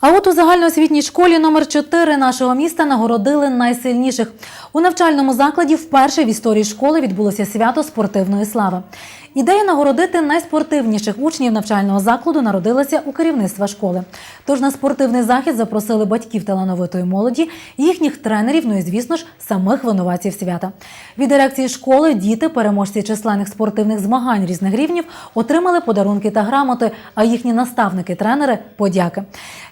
А от у загальноосвітній школі номер 4 нашого міста нагородили найсильніших. У навчальному закладі вперше в історії школи відбулося свято спортивної слави. Ідея нагородити найспортивніших учнів навчального закладу народилася у керівництва школи. Тож на спортивний захід запросили батьків талановитої молоді, їхніх тренерів, ну і звісно ж самих винуватців свята. Від дирекції школи діти, переможці численних спортивних змагань різних рівнів, отримали подарунки та грамоти, а їхні наставники, тренери подяки.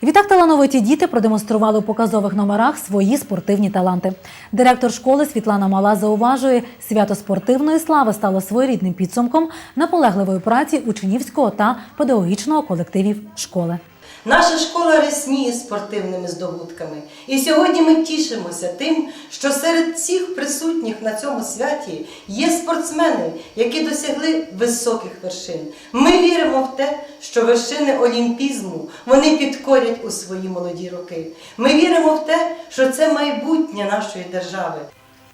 Відтак талановиті діти продемонстрували у показових номерах свої спортивні таланти. Директор школи Світлана Мала зауважує, свято спортивної слави стало своєрідним підсумком наполегливої праці учнівського та педагогічного колективів школи. Наша школа рясніє спортивними здобутками. І сьогодні ми тішимося тим, що серед всіх присутніх на цьому святі є спортсмени, які досягли високих вершин. Ми віримо в те, що вершини олімпізму вони підкорять у свої молоді роки. Ми віримо в те, що це майбутнє нашої держави.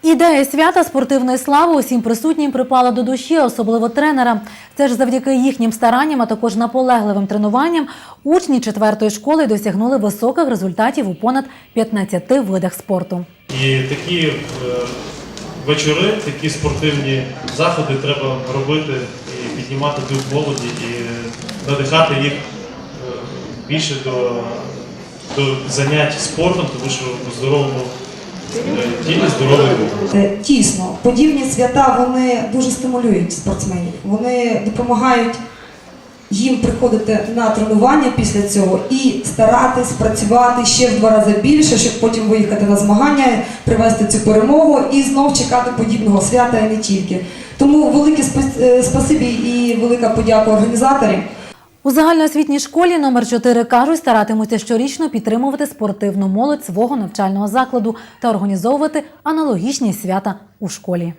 Ідея свята спортивної слави усім присутнім припала до душі, особливо тренера. Це ж завдяки їхнім старанням, а також наполегливим тренуванням, учні четвертої школи досягнули високих результатів у понад 15 видах спорту. І такі е, вечори, такі спортивні заходи треба робити і піднімати дух молоді і надихати їх е, більше до, до занять спортом, тому що у здоровому дух. Е, Тісно, подібні свята вони дуже стимулюють спортсменів. Вони допомагають їм приходити на тренування після цього і старатись працювати ще в два рази більше, щоб потім виїхати на змагання, привести цю перемогу і знов чекати подібного свята і не тільки. Тому велике е, спасибі і велика подяка організаторам. У загальноосвітній школі номер 4 кажуть, старатимуться щорічно підтримувати спортивну молодь свого навчального закладу та організовувати аналогічні свята у школі.